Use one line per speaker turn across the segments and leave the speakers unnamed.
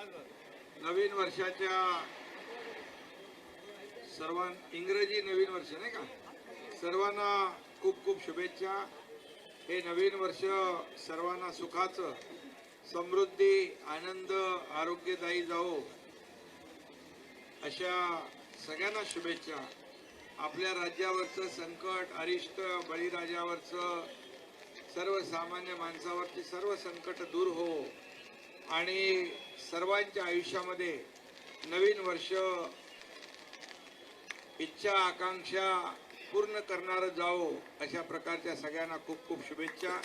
नवीन वर्षाच्या सर्वां इंग्रजी नवीन वर्ष नाही का? सर्वांना खूप खूप शुभेच्छा. हे नवीन वर्ष सर्वांना सुखाचं समृद्धी आनंद आरोग्यदायी जाओ अशा सगळ्यांना शुभेच्छा. आपल्या राज्यावरचं संकट अरिष्ट बळीराजावरचं सर्वसामान्य माणसावरची सर्व संकट दूर हो. आणि सर्वांच्या आयुष्यामध्ये नवीन वर्ष इच्छा आकांक्षा पूर्ण करणारं जावो अशा प्रकारच्या सगळ्यांना खूप खूप शुभेच्छा.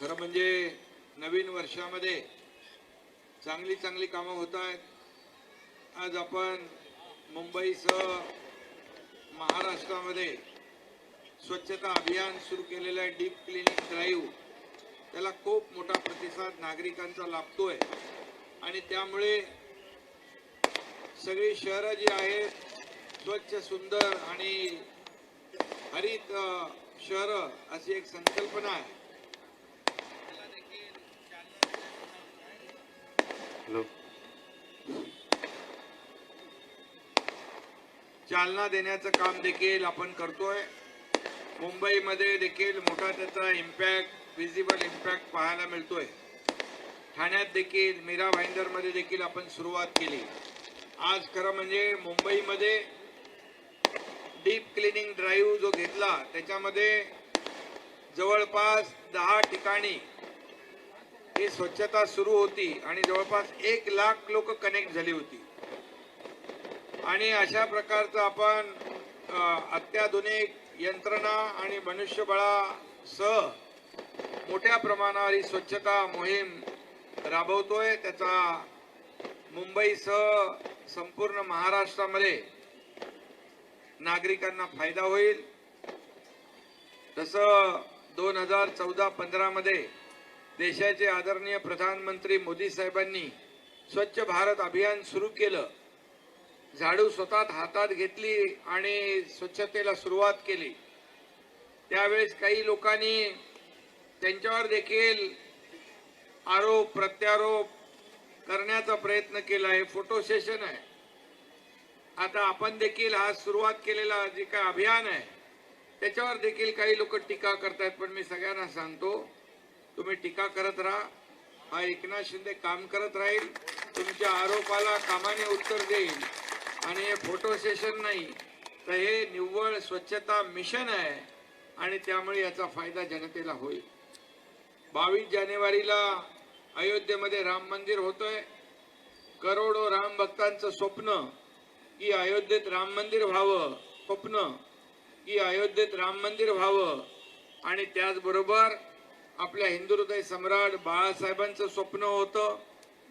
खरं म्हणजे नवीन वर्षामध्ये चांगली चांगली कामं होत आहेत. आज आपण मुंबईसह महाराष्ट्रामध्ये स्वच्छता अभियान सुरू केलेलं आहे. Deep clinic drive. त्याला खूप मोठा प्रतिसाद नागरिकांचा लाभतोय. आणि त्यामुळे सगळी शहरं जी आहेत स्वच्छ सुंदर आणि हरित शहरं अशी एक संकल्पना आहे. चालना देण्याचं काम देखील आपण करतोय. मुंबईमध्ये देखील मोठा त्याचा इम्पॅक्ट विजिबल इम्पॅक्ट पाहायला मिळतोय. ठाण्यात देखील मीरा भाईंदरमध्ये देखील आपण सुरुवात केली. आज खरं म्हणजे मुंबईमध्ये डीप क्लिनिंग ड्राईव्ह जो घेतला त्याच्यामध्ये जवळपास दहा ठिकाणी ही स्वच्छता सुरू होती आणि जवळपास एक लाख लोक कनेक्ट झाली होती. आणि अशा प्रकारचं आपण अत्याधुनिक यंत्रणा आणि मनुष्यबळासह मोठ्या प्रमाणावर ही स्वच्छता मोहीम राबवतोय. त्याचा मुंबईसह संपूर्ण महाराष्ट्रामध्ये नागरिकांना फायदा होईल. तसं दोन हजार चौदा पंधरामध्ये देशाचे आदरणीय प्रधानमंत्री मोदी साहेबांनी स्वच्छ भारत अभियान सुरू केलं. झाडू स्वतः हातात घेतली आणि स्वच्छतेला सुरुवात केली. त्यावेळेस काही लोकांनी त्यांच्यावर देखील आरोप प्रत्यारोप करण्याचा प्रयत्न केला. हे फोटो सेशन आहे. आता आपण देखील हा सुरुवात केलेला जे काय अभियान आहे त्याच्यावर देखील काही लोक टीका करतायत पण मी सगळ्यांना सांगतो तुम्ही टीका करत राहा. हा एकनाथ शिंदे काम करत राहील. तुमच्या आरोपाला कामाने उत्तर देईल. आणि हे फोटो सेशन नाही तर हे निव्वळ स्वच्छता मिशन आहे आणि त्यामुळे याचा फायदा जनतेला होईल. बावीस जानेवारीला अयोध्येमध्ये राम मंदिर होतोय. करोडो राम भक्तांचं स्वप्न की अयोध्येत राम मंदिर व्हावं. स्वप्न की अयोध्येत राम मंदिर व्हावं. आणि त्याचबरोबर आपल्या हिंदू हृदय सम्राट बाळासाहेबांचं स्वप्न होतं.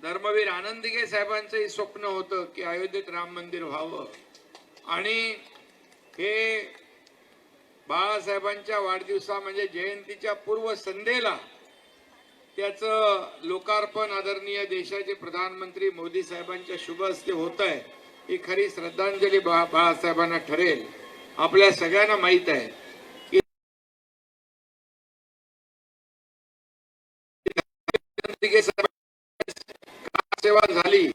धर्मवीर आनंदिगे साहेबांचंही स्वप्न होतं की अयोध्येत राम मंदिर व्हावं. आणि हे बाळासाहेबांच्या वाढदिवसा म्हणजे जयंतीच्या पूर्व संध्येला त्याचं लोकार्पण आदरणीय देशाचे प्रधानमंत्री मोदी साहेबांच्या शुभ हस्ते होत आहे. ही खरी श्रद्धांजली बा- बाळासाहेबांना ठरेल. आपल्या सगळ्यांना माहीत आहे. की सेवा झाली.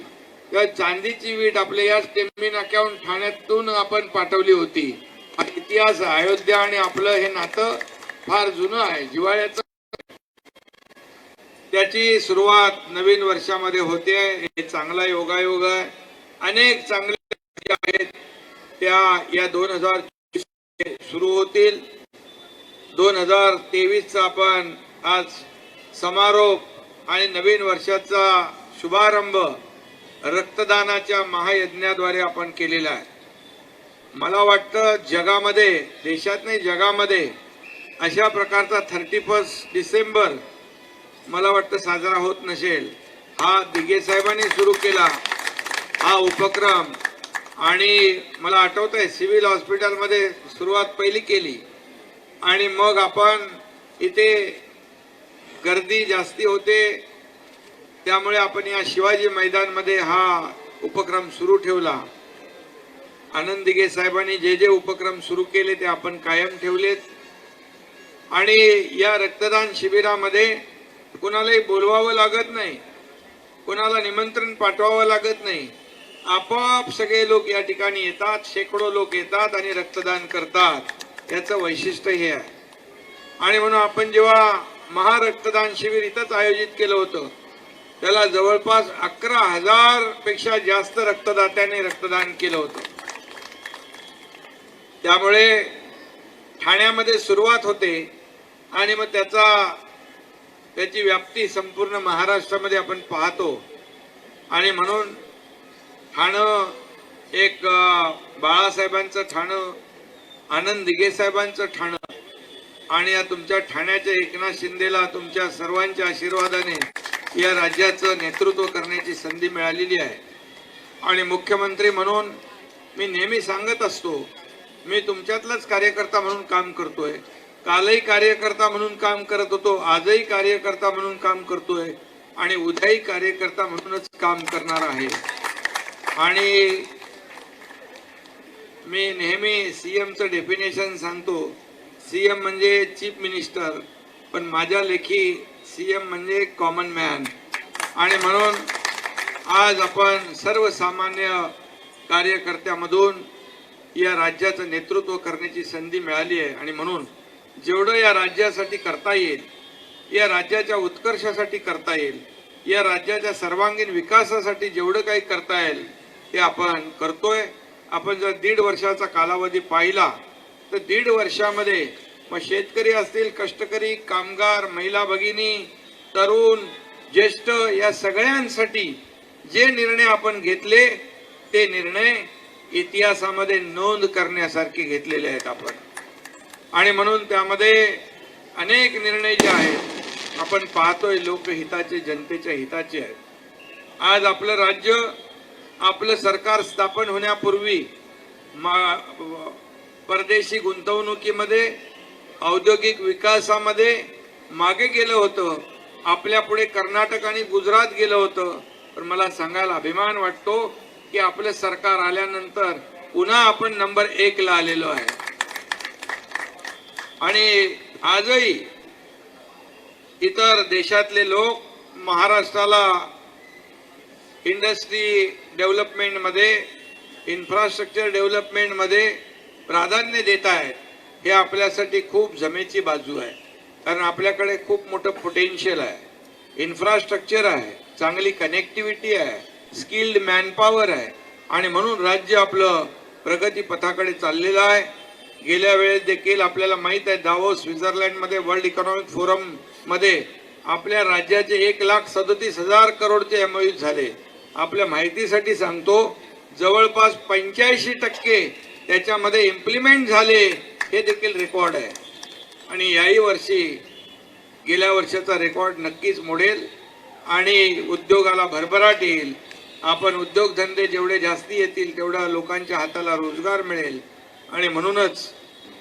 तर चांदीची वीट आपल्या या टेमिन अकाउंट ठाण्यातून आपण पाठवली होती. इतिहास अयोध्या आणि आपलं हे नातं फार जुनं आहे. जिवाळ्याचं त्याची सुरुवात नवीन वर्षामध्ये होते. हे चांगला योगायोग आहे. अनेक चांगले आहेत. त्या या दोन हजार सुरू होतील. दोन हजार तेवीसचा आपण आज समारोप आणि नवीन वर्षाचा शुभारंभ रक्तदानाच्या महायज्ञाद्वारे आपण केलेला आहे. मला वाटतं जगामध्ये देशात नाही जगामध्ये अशा प्रकारचा थर्टी फर्स्ट डिसेंबर मला वाटतं साजरा होत नसेल. हा दिगे साहेबांनी सुरू केला. हा उपक्रम. आणि मला आठवत आहे सिव्हिल हॉस्पिटलमध्ये सुरुवात पहिली केली. आणि मग आपण इथे गर्दी जास्ती होते. त्यामुळे आपण या शिवाजी मैदानमध्ये हा उपक्रम सुरू ठेवला. आनंद दिगे साहेबांनी जे जे उपक्रम सुरू केले ते आपण कायम ठेवलेत. आणि या रक्तदान शिबिरामध्ये कुणालाही बोलवावं लागत नाही. कुणाला निमंत्रण पाठवावं लागत नाही. आपोआप सगळे लोक या ठिकाणी येतात शेकडो लोक येतात आणि रक्तदान करतात. याचं वैशिष्ट्य हे आहे. आणि म्हणून आपण जेव्हा महारक्तदान शिबिर इथंच आयोजित केलं होतं त्याला जवळपास अकरा हजारपेक्षा जास्त रक्तदात्यांनी रक्तदान केलं होतं. त्यामुळे ठाण्यामध्ये सुरुवात होते आणि मग त्याचा त्याची व्याप्ती संपूर्ण महाराष्ट्रामध्ये आपण पाहतो. आणि म्हणून ठाणं एक बाळासाहेबांचं ठाणं आनंद दिघे साहेबांचं ठाणं. आणि या तुमच्या ठाण्याच्या एकनाथ शिंदेला तुमच्या सर्वांच्या आशीर्वादाने या राज्याचं नेतृत्व करण्याची संधी मिळालेली आहे. आणि मुख्यमंत्री म्हणून मी नेहमी सांगत असतो मी तुमच्यातलाच कार्यकर्ता म्हणून काम करतोय. कालही कार्यकर्ता म्हणून काम करत होतो आजही कार्यकर्ता म्हणून काम करतोय आणि उद्याही कार्यकर्ता म्हणूनच काम करणार आहे. आणि मी नेहमी सीएमचं डेफिनेशन सांगतो सीएम म्हणजे चीफ मिनिस्टर पण माझ्या लेखी सीएम म्हणजे कॉमन मॅन. आणि म्हणून आज आपण सर्वसामान्य कार्यकर्त्यामधून या राज्याचं नेतृत्व करण्याची संधी मिळाली आहे. आणि म्हणून जेवढं या राज्यासाठी करता येईल या राज्याच्या उत्कर्षासाठी करता येईल या राज्याच्या सर्वांगीण विकासासाठी जेवढं काही करता येईल ते आपण करतोय. आपण जर दीड वर्षाचा कालावधी पाहिला तर दीड वर्षामध्ये मग शेतकरी असतील कष्टकरी कामगार महिला भगिनी तरुण ज्येष्ठ या सगळ्यांसाठी जे निर्णय आपण घेतले ते निर्णय इतिहासामध्ये नोंद करण्यासारखे घेतलेले आहेत आपण. आणि म्हणून त्यामध्ये अनेक निर्णय जे आहेत आपण पाहतोय लोकहिताचे जनतेच्या हिताचे आहेत. आज आपलं राज्य आपलं सरकार स्थापन होण्यापूर्वी मा- परदेशी गुंतवणुकीमध्ये औद्योगिक विकासामध्ये मागे गेलं होतं. आपल्या पुढे कर्नाटक आणि गुजरात गेलं होतं. पण मला सांगायला अभिमान वाटतो की आपलं सरकार आल्यानंतर पुन्हा आपण नंबर एकला आलेलो आहे. आणि आजही इतर देशातले लोक महाराष्ट्राला इंडस्ट्री डेव्हलपमेंटमध्ये इन्फ्रास्ट्रक्चर डेव्हलपमेंटमध्ये प्राधान्य देत आहेत हे आपल्यासाठी खूप जमेची बाजू आहे. कारण आपल्याकडे खूप मोठं पोटेन्शियल आहे. इन्फ्रास्ट्रक्चर आहे चांगली कनेक्टिव्हिटी आहे स्किल्ड मॅनपॉवर आहे. आणि म्हणून राज्य आपलं प्रगती पथाकडे चाललेलं आहे. गेल्या वेळेस देखील आपल्याला माहीत आहे दावो स्वित्झर्लंडमध्ये वर्ल्ड इकॉनॉमिक फोरममध्ये आपल्या राज्याचे एक लाख सदतीस हजार करोडचे एमओयू झाले. आपल्या माहितीसाठी सांगतो जवळपास पंच्याऐंशी टक्के त्याच्यामध्ये इम्प्लिमेंट झाले हे देखील रेकॉर्ड आहे. आणि याही वर्षी गेल्या वर्षाचा रेकॉर्ड नक्कीच मोडेल आणि उद्योगाला भरभराट येईल. आपण उद्योगधंदे जेवढे जास्ती येतील तेवढ्या लोकांच्या हाताला रोजगार मिळेल. आणि म्हणूनच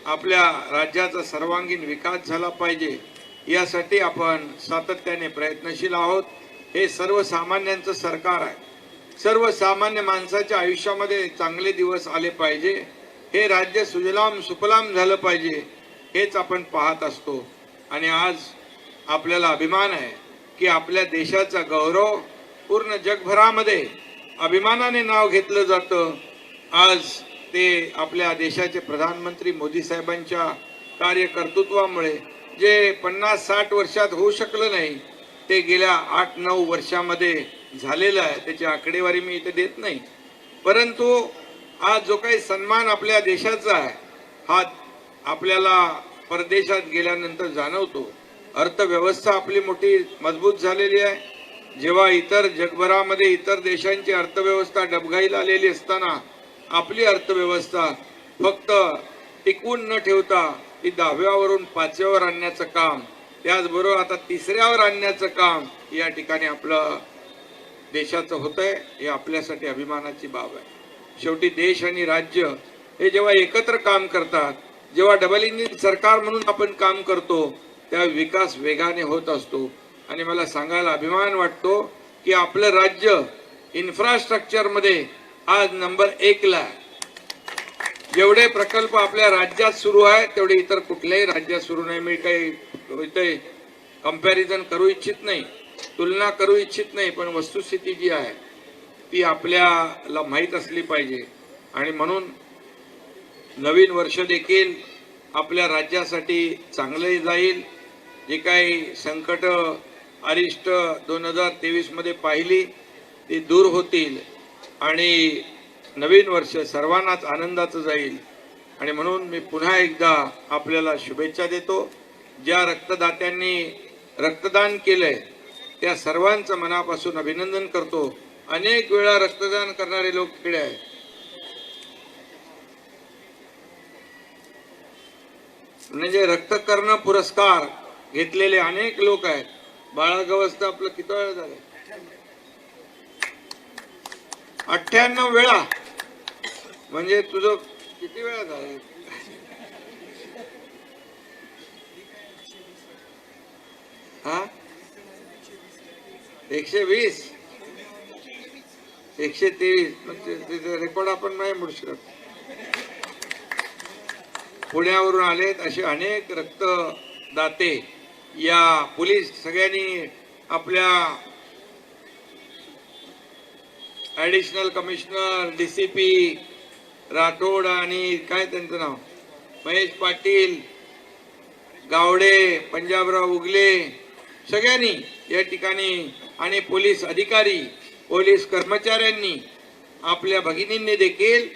आपल्या राज्याचा सर्वांगीण विकास झाला पाहिजे. यासाठी आपण सातत्याने प्रयत्नशील आहोत. हे सर्वसामान्यांचं सरकार आहे. सर्वसामान्य माणसाच्या आयुष्यामध्ये चांगले दिवस आले पाहिजे. हे राज्य सुजलाम सुफलाम झालं पाहिजे हेच आपण पाहत असतो. आणि आज आपल्याला अभिमान आहे की आपल्या देशाचा गौरव पूर्ण जगभरामध्ये अभिमानाने नाव घेतलं जातं. आज ते आपल्या देशाचे प्रधानमंत्री मोदी साहेबांच्या कार्यकर्तृत्वामुळे जे पन्नास साठ वर्षात होऊ शकलं नाही ते गेल्या आठ नऊ वर्षामध्ये झालेलं आहे. त्याची आकडेवारी मी इथे देत नाही. परंतु आज जो काही सन्मान आपल्या देशाचा आहे हा आपल्याला परदेशात गेल्यानंतर जाणवतो. अर्थव्यवस्था आपली मोठी मजबूत झालेली आहे. जेव्हा इतर जगभरामध्ये इतर देशांची अर्थव्यवस्था डबघाईला आलेली असताना आपली अर्थव्यवस्था फक्त टिकवून न ठेवता ती दहाव्यावरून पाचव्यावर आणण्याचं काम त्याचबरोबर आता तिसऱ्यावर आणण्याचं काम या ठिकाणी आपलं देशाचं होत आहे हे आपल्यासाठी अभिमानाची बाब आहे. शेवटी देश आणि राज्य हे जेव्हा एकत्र काम करतात जेव्हा डबल इंजिन सरकार म्हणून आपण काम करतो त्या विकास वेगाने होत असतो. आणि मला सांगायला अभिमान वाटतो की आपलं राज्य इन्फ्रास्ट्रक्चरमध्ये आज नंबर एकला आहे. जेवढे प्रकल्प आपल्या राज्यात सुरू आहे तेवढे इतर कुठल्याही राज्यात सुरू नाही. मी काही इथे कंपॅरिझन करू इच्छित नाही तुलना करू इच्छित नाही पण वस्तुस्थिती जी आहे ती आपल्याला माहीत असली पाहिजे. आणि म्हणून नवीन वर्ष देखील आपल्या राज्यासाठी चांगले जाईल. जे काही संकट अरिष्ट दोन हजार तेवीसमध्ये पाहिली ती दूर होतील. आणि नवीन वर्ष सर्वांनाच आनंदाचं जाईल. आणि म्हणून मी पुन्हा एकदा आपल्याला शुभेच्छा देतो. ज्या रक्तदात्यांनी रक्तदान केलंय त्या सर्वांचं मनापासून अभिनंदन करतो. अनेक वेळा रक्तदान करणारे लोक खेळ आहेत. म्हणजे रक्तकर्ण पुरस्कार घेतलेले अनेक लोक आहेत. बाळागवस्था आपलं किती वेळा झालं? अठ्ठ्याण्णव वेळा. म्हणजे तुझं किती वेळा झालं? हा? एकशे वीस. एकशे तेवीस. म्हणजे रेकॉर्ड आपण नाही म्हणू शकत. पुण्यावरून आलेत असे अनेक रक्तदाते. या पोलीस सगळ्यांनी आपल्या additional commissioner D C P Rathod आणि काय त्यांचं नाव? महेश पाटील गावडे पंजाबराव उगले सगळ्यांनी या ठिकाणी आणि पोलीस अधिकारी पोलीस कर्मचाऱ्यांनी आपल्या भगिनींनी देखील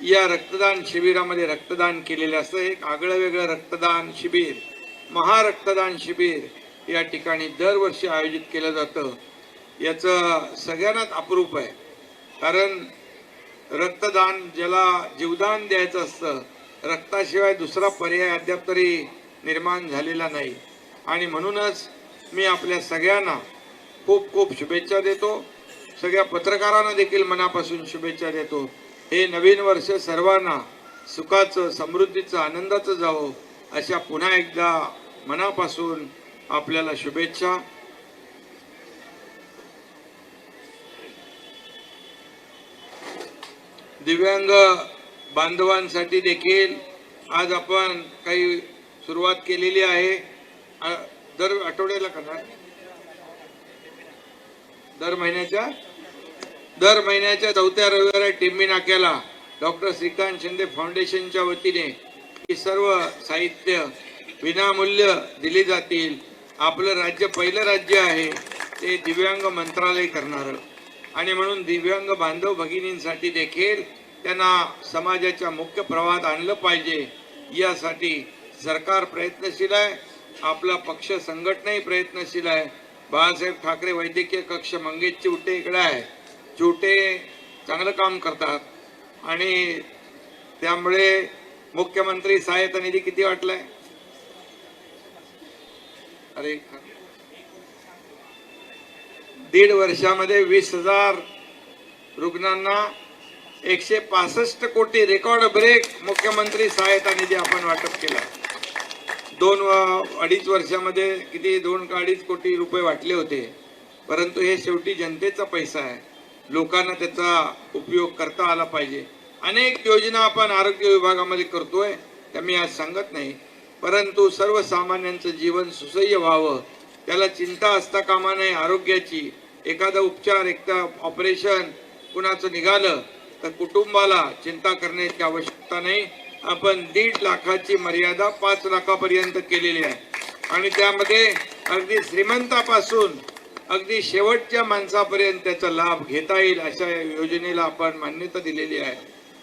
या रक्तदान शिबिरामध्ये रक्तदान केलेलं असतं एक आगळं वेगळं रक्तदान शिबिर महारक्तदान शिबिर या ठिकाणी दरवर्षी आयोजित केलं जातं. याचं सगळ्यांनाच अप्रूप आहे. कारण रक्तदान ज्याला जीवदान द्यायचं असतं रक्ताशिवाय दुसरा पर्याय अद्याप तरी निर्माण झालेला नाही. आणि म्हणूनच मी आपल्या सगळ्यांना खूप खूप शुभेच्छा देतो. सगळ्या पत्रकारांना देखील मनापासून शुभेच्छा देतो. हे नवीन वर्ष सर्वांना सुखाचं समृद्धीचं आनंदाचं जावं अशा पुन्हा एकदा मनापासून आपल्याला शुभेच्छा. दिव्यांग बांधवांसाठी देखील आज आपण काही सुरुवात केलेली आहे. दर आठवड्याला करणार? दर महिन्याच्या? दर महिन्याच्या चौथ्या रविवारी टिम्मी नाक्याला डॉक्टर श्रीकांत शिंदे फाउंडेशनच्या वतीने ही सर्व साहित्य विनामूल्य दिली जातील. आपलं राज्य पहिलं राज्य आहे. ते दिव्यांग मंत्रालय करणार. आणि म्हणून दिव्यांग बांधव भगिनींसाठी देखील त्यांना समाजाच्या मुख्य प्रवाहात आणलं पाहिजे. यासाठी सरकार प्रयत्नशील आहे. आपला पक्ष संघटनाही प्रयत्नशील आहे. बाळासाहेब ठाकरे वैद्यकीय कक्ष मंगेश चिवटे इकडे आहे. चिवटे चांगलं काम करतात. आणि त्यामुळे मुख्यमंत्री सहायता निधी किती वाटलाय? अरे दीड वर्षामध्ये वीस हजार रुग्णांना एकशे पासष्ट कोटी रेकॉर्ड ब्रेक मुख्यमंत्री सहायता निधी आपण वाटप केला. दोन अडीच वर्षामध्ये किती दोन का अडीच कोटी रुपये वाटले होते. परंतु हे शेवटी जनतेचा पैसा आहे. लोकांना त्याचा उपयोग करता आला पाहिजे. अनेक योजना आपण आरोग्य विभागामध्ये करतोय. त्या मी आज सांगत नाही. परंतु सर्वसामान्यांचं जीवन सुसह्य व्हावं. त्याला चिंता असता कामा नये आरोग्याची. एखादा उपचार एकदा ऑपरेशन कुणाचं निघालं तर कुटुंबाला चिंता करण्याची आवश्यकता नाही. आपण दीड लाखाची मर्यादा पाच लाखापर्यंत केलेली आहे. आणि त्यामध्ये अगदी श्रीमंतापासून अगदी शेवटच्या माणसापर्यंत त्याचा लाभ घेता येईल अशा योजनेला आपण मान्यता दिलेली आहे.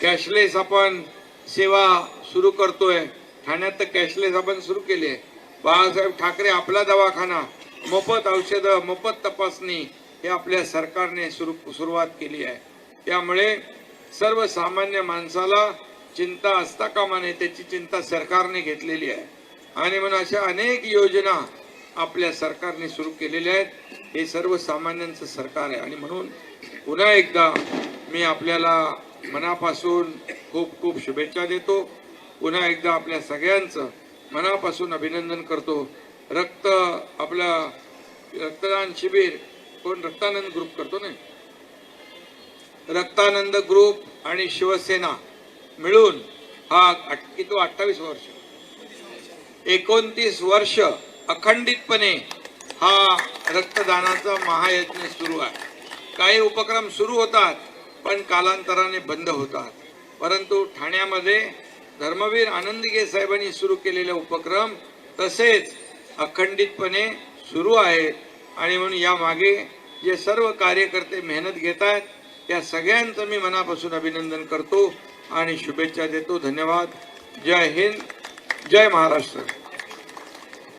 कॅशलेस आपण सेवा सुरू करतोय. ठाण्यात तर कॅशलेस आपण सुरू केली आहे. बाळासाहेब ठाकरे आपला दवाखाना मोफत औषधं मोफत तपासणी हे आपल्या सरकारने सुरू सुरुवात केली आहे. त्यामुळे सर्वसामान्य माणसाला चिंता असता कामा नये त्याची चिंता सरकारने घेतलेली आहे. आणि म्हणून अशा अनेक योजना आपल्या सरकारने सुरू केलेल्या आहेत. हे सर्वसामान्यांचं सरकार आहे. आणि म्हणून पुन्हा एकदा मी आपल्याला मनापासून खूप खूप शुभेच्छा देतो. पुन्हा एकदा आपल्या सगळ्यांचं मनापासून अभिनंदन करतो. रक्त आपला रक्तदान शिबिर कोण रक्तानंद ग्रुप करतो ना? रक्तानंद ग्रुप आणि शिवसेना मिळून हा किती अठ्ठावीस वर्ष. एकोणतीस वर्ष अखंडितपणे हा रक्तदानाचा महायज्ञ सुरू आहे. काही उपक्रम सुरू होतात पण कालांतराने बंद होतात. परंतु ठाण्यामध्ये धर्मवीर आनंदगे साहेबांनी सुरू केलेले उपक्रम तसेच अखंडितपणे सुरू आहेत आणि म्हणून यामागे जे सर्व कार्यकर्ते मेहनत घेत आहेत त्या सगळ्यांचं मी मनापासून अभिनंदन करतो आणि शुभेच्छा देतो. धन्यवाद. जय हिंद. जय महाराष्ट्र.